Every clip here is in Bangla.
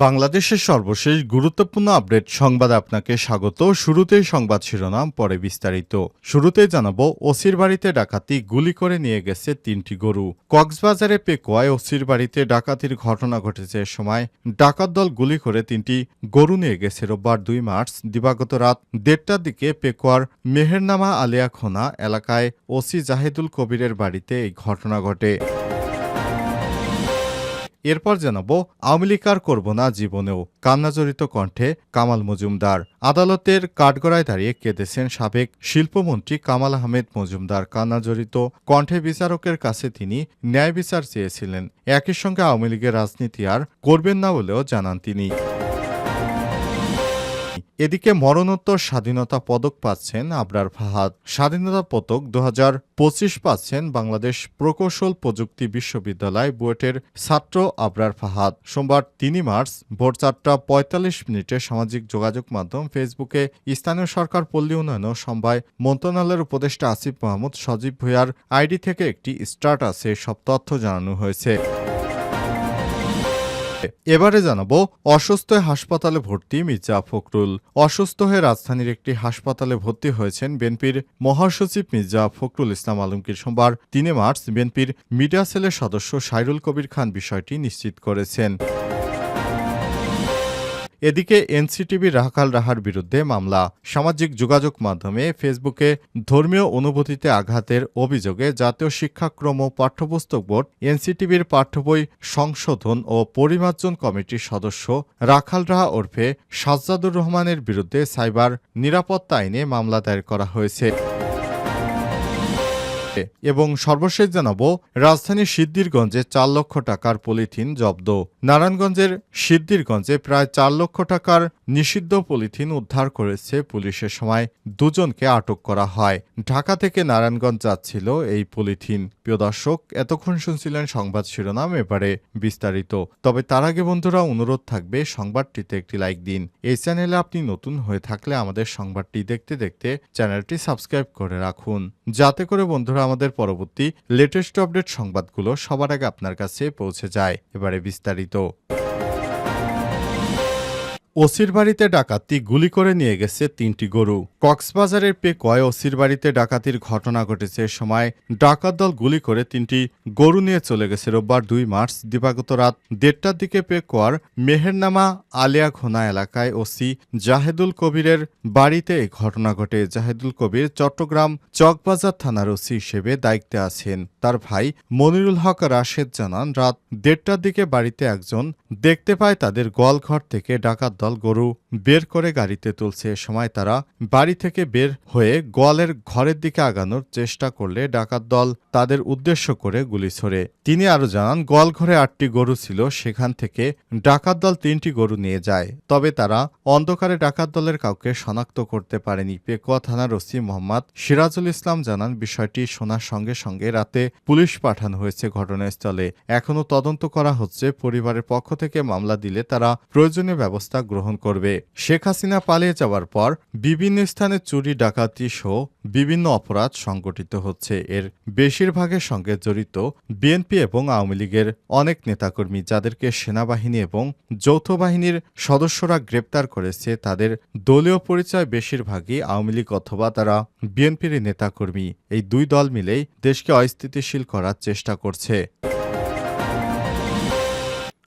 বাংলাদেশের সর্বশেষ গুরুত্বপূর্ণ আপডেট সংবাদে আপনাকে স্বাগত। শুরুতেই সংবাদ শিরোনাম, পরে বিস্তারিত। শুরুতেই জানাব, ওসির বাড়িতে ডাকাতি গুলি করে নিয়ে গেছে তিনটি গরু। কক্সবাজারে পেকোয়ায় ওসির বাড়িতে ডাকাতির ঘটনা ঘটেছে সময় ডাকাত দল গুলি করে তিনটি গরু নিয়ে গেছে রোববার দুই মার্চ, দিবাগত রাত দেড়টার দিকে পেকোয়ার মেহেরনামা আলিয়াখোনা এলাকায় ওসি জাহিদুল কবিরের বাড়িতে এই ঘটনা ঘটে। এরপর জানাব আওয়ামী লীগ আর করব না জীবনেও কান্নাজড়িত কণ্ঠে কামাল মজুমদার। আদালতের কাঠগড়ায় দাঁড়িয়ে কেঁদেছেন সাবেক শিল্পমন্ত্রী কামাল আহমেদ মজুমদার। কান্নাজড়িত কণ্ঠে বিচারকের কাছে তিনি ন্যায় বিচার চেয়েছিলেন। একই সঙ্গে আওয়ামী লীগের রাজনীতি আর করবেন না বলেও জানান তিনি। এদিকে মরণোত্তর স্বাধীনতা পদক পাচ্ছেন আবরার ফাহাদ। স্বাধীনতা পদক দু পঁচিশ পাচ্ছেন বাংলাদেশ প্রকৌশল প্রযুক্তি বিশ্ববিদ্যালয় বুয়েটের ছাত্র আবরার ফাহাদ। সোমবার তিন মার্চ ভোর চারটা পঁয়তাল্লিশ মিনিটে সামাজিক যোগাযোগ মাধ্যম ফেসবুকে স্থানীয় সরকার পল্লী উন্নয়ন ও সমবায় মন্ত্রণালয়ের উপদেষ্টা আসিফ মাহমুদ সজীব ভুঁইয়ার আইডি থেকে একটি স্টার্টাসে সব তথ্য জানানো হয়েছে। এবারে জানাব, অসুস্থ হাসপাতালে ভর্তি মির্জা ফখরুল। অসুস্থ হয়ে রাজধানীর একটি হাসপাতালে ভর্তি হয়েছেন বিএনপির মহাসচিব মির্জা ফখরুল ইসলাম আলমগীর। সোমবার তিনে মার্চ বিএনপির মিডিয়া সেলের সদস্য সাইরুল কবির খান বিষয়টি নিশ্চিত করেছেন। এদিকে এনসিটিভি রাখাল রাহার বিরুদ্ধে মামলা। সামাজিক যোগাযোগ মাধ্যমে ফেসবুকে ধর্মীয় অনুভূতিতে আঘাতের অভিযোগে জাতীয় শিক্ষাক্রম ও পাঠ্যপুস্তক বোর্ড, এনসিটিভির পাঠ্যবই সংশোধন ও পরিমার্জন কমিটির সদস্য রাখাল রাহা ওরফে সাজ্জাদুর রহমানের বিরুদ্ধে সাইবার নিরাপত্তা আইনে মামলা দায়ের করা হয়েছে। এবং সর্বশেষ জানাব রাজধানীর সিদ্দিরগঞ্জে চার লক্ষ টাকার পলিথিন জব্দ। নারায়ণগঞ্জের সিদ্দিরগঞ্জে প্রায় চার লক্ষ টাকার নিষিদ্ধ পলিথিন উদ্ধার করেছে পুলিশের সময় দুজনকে আটক করা হয়। ঢাকা থেকে নারায়ণগঞ্জ যাচ্ছিল এই পলিথিন। প্রিয় দর্শক, এতক্ষণ শুনছিলেন সংবাদ শিরোনাম, এবারে বিস্তারিত। তবে তার আগে বন্ধুরা, অনুরোধ থাকবে সংবাদটিতে একটি লাইক দিন। এই চ্যানেলে আপনি নতুন হয়ে থাকলে আমাদের সংবাদটি দেখতে দেখতে চ্যানেলটি সাবস্ক্রাইব করে রাখুন। যাতে করে বন্ধুরা আমাদের পরবর্তী লেটেস্ট আপডেট সংবাদগুলো সবার আগে আপনার কাছে পৌঁছে যায়। এবারে বিস্তারিত। ওসির বাড়িতে ডাকাতি গুলি করে নিয়ে গেছে তিনটি গরু। কক্সবাজারের পেকয় ওসির বাড়িতে ডাকাতির ঘটনা ঘটেছে সময় ডাকাত দল গুলি করে তিনটি গরু নিয়ে চলে গেছে রোববার দুই মার্চ দিবাগত রাত দেড়টার দিকে পেকোয়ার মেহেরনামা আলিয়া ঘোনা এলাকায় ওসি জাহেদুল কবিরের বাড়িতে এই ঘটনা ঘটে। জাহেদুল কবির চট্টগ্রাম চকবাজার থানার ওসি হিসেবে দায়িত্বে আছেন। তার ভাই মনিরুল হক রাশেদ জানান, রাত দেড়টার দিকে বাড়িতে একজন দেখতে পায় তাদের গোয়ালঘর থেকে ডাকাত দল গরু বের করে গাড়িতে তুলছে। এ সময় তারা বাড়ি থেকে বের হয়ে গোয়ালের ঘরের দিকে আগানোর চেষ্টা করলে ডাকাত দল তাদের উদ্দেশ্য করে গুলি ছোড়ে। তিনি আরও জানান, গোয়ালঘরে আটটি গরু ছিল, সেখান থেকে ডাকাত দল তিনটি গরু নিয়ে যায়। তবে তারা অন্ধকারে ডাকাত দলের কাউকে শনাক্ত করতে পারেনি। পেকুয়া থানার ওসি মোহাম্মদ সিরাজুল ইসলাম জানান, বিষয়টি শোনার সঙ্গে সঙ্গে রাতে পুলিশ পাঠানো হয়েছে ঘটনাস্থলে। এখনও তদন্ত করা হচ্ছে পরিবারের পক্ষ থেকে মামলা দিলে তারা প্রয়োজনীয় ব্যবস্থা গ্রহণ করবে। শেখ হাসিনা পালিয়ে যাওয়ার পর বিভিন্ন স্থানে চুরি, ডাকাতি সহ বিভিন্ন অপরাধ সংগঠিত হচ্ছে। এর বেশিরভাগের সঙ্গে জড়িত বিএনপি এবং আওয়ামী লীগের অনেক নেতাকর্মী যাদেরকে সেনাবাহিনী এবং যৌথ বাহিনীর সদস্যরা গ্রেপ্তার করেছে, তাদের দলীয় পরিচয় বেশিরভাগই আওয়ামী লীগ অথবা তারা বিএনপির নেতাকর্মী। এই দুই দল মিলেই দেশকে অস্থিতিশীল করার চেষ্টা করছে।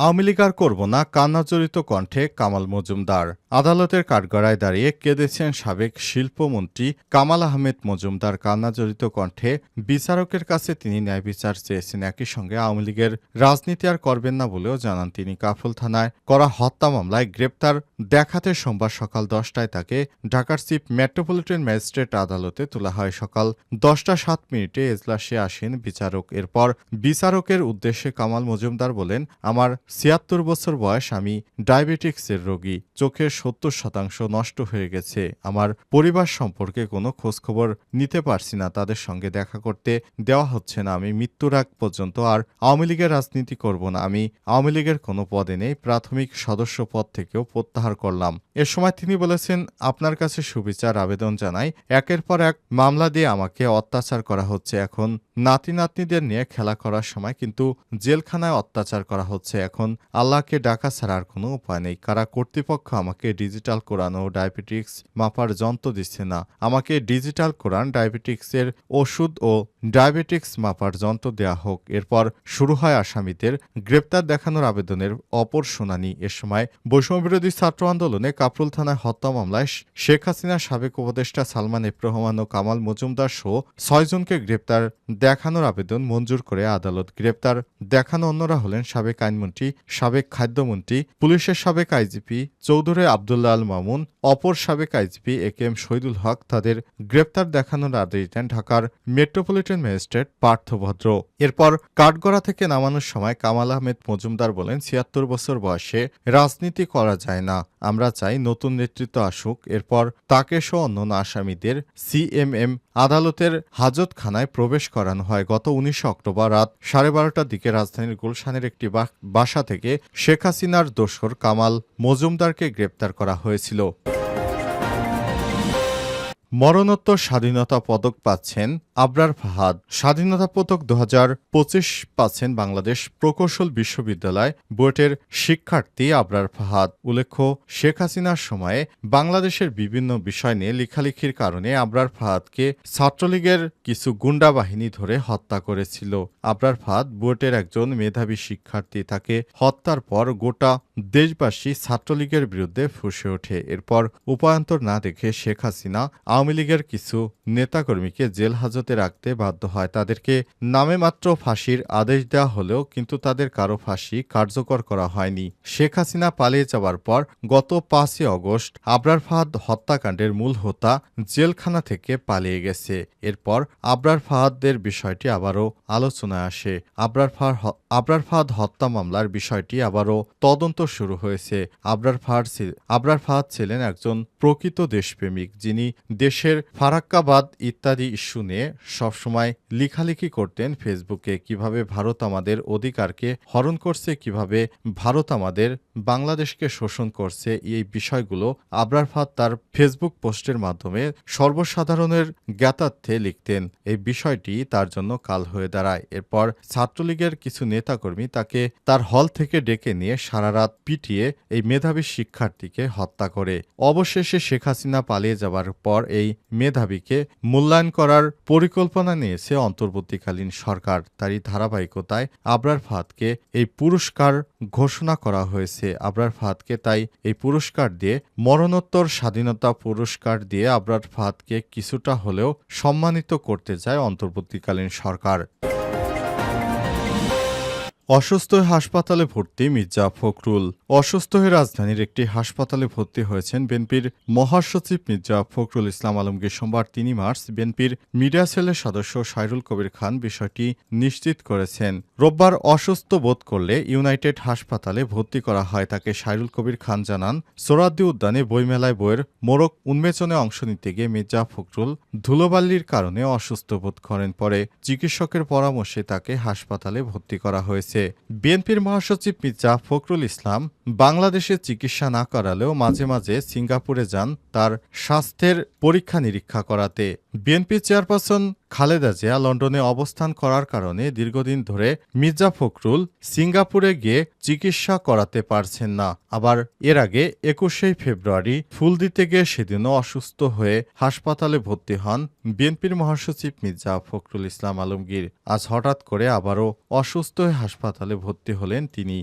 আওয়ামী লীগ আর করব না কান্নাজড়িত কণ্ঠে কামাল মজুমদার। আদালতের কাঠগড়ায় দাঁড়িয়ে কেঁদেছেন সাবেক শিল্পমন্ত্রী কামাল আহমেদ মজুমদার কান্নাজড়িত কণ্ঠে? বিচারকের কাছে তিনি ন্যায় বিচার চেয়েছেন একই সঙ্গে আওয়ামী লীগের রাজনীতি আর করবেন না বলেও জানান তিনি কাফল থানায়। করা হত্যা মামলায় গ্রেপ্তার দেখাতে সোমবার সকাল দশটায় তাকে ঢাকার চিফ মেট্রোপলিটন ম্যাজিস্ট্রেট আদালতে তোলা হয়। সকাল দশটা সাত মিনিটে এজলাসে আসেন বিচারক। এরপর বিচারকের উদ্দেশ্যে কামাল মজুমদার বলেন, আমার ছিয়াত্তর বছর বয়স আমি ডায়াবেটিক্সের রোগী। চোখের সত্তর শতাংশ নষ্ট হয়ে গেছে। আমার পরিবার সম্পর্কে কোনো খোঁজখবর নিতে পারছি না। তাদের সঙ্গে দেখা করতে দেওয়া হচ্ছে না। আমি মৃত্যুর আগ পর্যন্ত আর আওয়ামী লীগের রাজনীতি করব না। আমি আওয়ামী লীগের কোনো পদে নেই। প্রাথমিক সদস্য পদ থেকেও প্রত্যাহার করলাম। এ সময় তিনি বলেছেন, আপনার কাছে সুবিচার, আবেদন জানাই। একের পর এক মামলা দিয়ে আমাকে অত্যাচার করা হচ্ছে। এখন নাতি নাতনিদের নিয়ে খেলা করার সময় কিন্তু জেলখানায় অত্যাচার করা হচ্ছে। এখন আল্লাহকে ডাকা ছাড়া আর কোনো উপায় নেই। কারা কর্তৃপক্ষ আমাকে ডিজিটাল কোরআন ও ডায়াবেটিক্স মাপার যন্ত্র দিচ্ছে না, আমাকে ডিজিটাল কোরআন, ডায়াবেটিক্সের ওষুধ ও ডায়াবেটিক্স মাপার যন্ত্র দেয়া হোক। এরপর শুরু হয় আসামিদের গ্রেপ্তার দেখানোর আবেদনের অপর শুনানি। এ সময় বৈষম্যবিরোধী ছাত্র আন্দোলনে কাপরুল থানায় হত্যা মামলায় শেখ হাসিনার সাবেক উপদেষ্টা সালমান এফ রহমান ও কামাল মজুমদার সহ ছয়জনকে গ্রেপ্তার দেখানোর আবেদন মঞ্জুর করে আদালত। গ্রেপ্তার দেখানো অন্যরা হলেন সাবেক আইনমন্ত্রী সাবেক খাদ্যমন্ত্রী, পুলিশের সাবেক আইজিপি চৌধুরী আবদুল্লা আল মামুন, অপর সাবেক IGP A K M Shahidul Haque তাদের গ্রেপ্তার দেখানোর আদেশ দেন ঢাকার মেট্রোপলিটন ম্যাজিস্ট্রেট পার্থভদ্র এরপর কাঠগড়া থেকে নামানোর সময় কামাল আহমেদ মজুমদার বলেন, ছিয়াত্তর বছর বয়সে রাজনীতি করা যায় না, আমরা চাই নতুন নেতৃত্ব আসুক। এরপর তাকে সহ অন্যান্য আসামিদের সিএমএম আদালতের হাজতখানায় প্রবেশ করানো হয়। গত উনিশে অক্টোবর রাত সাড়ে বারোটার দিকে রাজধানীর গুলশানের একটি বা- বাসা থেকে শেখ হাসিনার দোসর কামাল মজুমদারকে গ্রেপ্তার করা হয়েছিল। মরণোত্তর স্বাধীনতা পদক পাচ্ছেন আবরার ফাহাদ। স্বাধীনতা পদক দু পঁচিশ পাচ্ছেন বাংলাদেশ প্রকৌশল বিশ্ববিদ্যালয় বুয়েটের শিক্ষার্থী আবরার ফাহাদ। উল্লেখ্য, শেখ হাসিনার সময়ে বাংলাদেশের বিভিন্ন বিষয় নিয়ে লেখালেখির কারণে আবরার ফাহাদকে ছাত্রলীগের কিছু গুন্ডা বাহিনী ধরে হত্যা করেছিল। আবরার ফাহাদ বুয়েটের একজন মেধাবী শিক্ষার্থী। তাকে হত্যার পর গোটা দেশবাসী ছাত্রলীগের বিরুদ্ধে ফুসে ওঠে। এরপর উপায়ন্তর না দেখে শেখ হাসিনা আওয়ামী লীগের কিছু নেতাকর্মীকে জেল হাজতে রাখতে বাধ্য হয়। তাদেরকে নামে মাত্র ফাঁসির আদেশ দেওয়া হলেও কিন্তু তাদের কারও ফাঁসি কার্যকর করা হয়নি। শেখ হাসিনা পালিয়ে যাওয়ার পর গত পাঁচই অগস্ট আবরার ফাহাদ হত্যাকাণ্ডের মূল হোতা জেলখানা থেকে পালিয়ে গেছে। এরপর আবরার ফাহাদের বিষয়টি আবারও আলোচনায় আসে। আবরার ফাহাদ হ- আবরার ফাহাদ হত্যা মামলার বিষয়টি আবারও তদন্ত শুরু হয়েছে। আবরার ফাহাদ আবরার ফাহাদ ছিলেন একজন প্রকৃত দেশপ্রেমিক যিনি দেশের ফারাক্কাবাদ ইত্যাদি ইস্যু নিয়ে সবসময় লিখালিখি করতেন ফেসবুকে। কীভাবে ভারত আমাদের অধিকারকে হরণ করছে, কীভাবে ভারত আমাদের বাংলাদেশকে শোষণ করছে, এই বিষয়গুলো আবরার ফাহাদ তার ফেসবুক পোস্টের মাধ্যমে সর্বসাধারণের জ্ঞাতার্থে লিখতেন। এই বিষয়টি তার জন্য কাল হয়ে দাঁড়ায়। এরপর ছাত্রলীগের কিছু নেতাকর্মী তাকে তার হল থেকে ডেকে নিয়ে সারা রাত পিটিয়ে এই মেধাবী শিক্ষার্থীকে হত্যা করে। অবশেষে শেখ হাসিনা পালিয়ে যাওয়ার পর এই মেধাবীকে মূল্যায়ন করার পরিকল্পনা নিয়েছে অন্তর্বর্তীকালীন সরকার। তারই ধারাবাহিকতায় আবরার ফাতকে এই পুরস্কার ঘোষণা করা হয়েছে। আবরার ফাতকে তাই এই পুরস্কার দিয়ে মরণোত্তর স্বাধীনতা পুরস্কার দিয়ে আবরার ফাতকে কিছুটা হলেও সম্মানিত করতে যায় অন্তর্বর্তীকালীন সরকার। অসুস্থ হাসপাতালে ভর্তি মির্জা ফখরুল। অসুস্থ হয়ে রাজধানীর একটি হাসপাতালে ভর্তি হয়েছেন বিএনপির মহাসচিব মির্জা ফখরুল ইসলাম আলমগীর। সোমবার তিন মার্চ বিএনপির মিডিয়া সেলের সদস্য সাইরুল কবির খান বিষয়টি নিশ্চিত করেছেন। রোববার অসুস্থ বোধ করলে ইউনাইটেড হাসপাতালে ভর্তি করা হয় তাকে সাইরুল কবির খান জানান। সোরাদ্দি উদ্যানে বইমেলায় বইয়ের মোড়ক উন্মেচনে অংশ নিতে গিয়ে মির্জা ফখরুল ধুলোবাল্লির কারণে অসুস্থ বোধ করেন। পরে চিকিৎসকের পরামর্শে তাকে হাসপাতালে ভর্তি করা হয়েছে। বিএনপির মহাসচিব মির্জা ফখরুল ইসলাম বাংলাদেশে চিকিৎসা না করালেও মাঝে মাঝে সিঙ্গাপুরে যান তার স্বাস্থ্যের পরীক্ষা নিরীক্ষা করাতে। বিএনপি চেয়ারপারসন খালেদা জিয়া লন্ডনে অবস্থান করার কারণে দীর্ঘদিন ধরে মির্জা ফখরুল সিঙ্গাপুরে গিয়ে চিকিৎসা করাতে পারছেন না। আবার এর আগে একুশে ফেব্রুয়ারি ফুল দিতে গিয়ে সেদিনও অসুস্থ হয়ে হাসপাতালে ভর্তি হন বিএনপির মহাসচিব মির্জা ফখরুল ইসলাম আলমগীর। আজ হঠাৎ করে আবারও অসুস্থ হয়ে হাসপাতালে ভর্তি হলেন তিনি।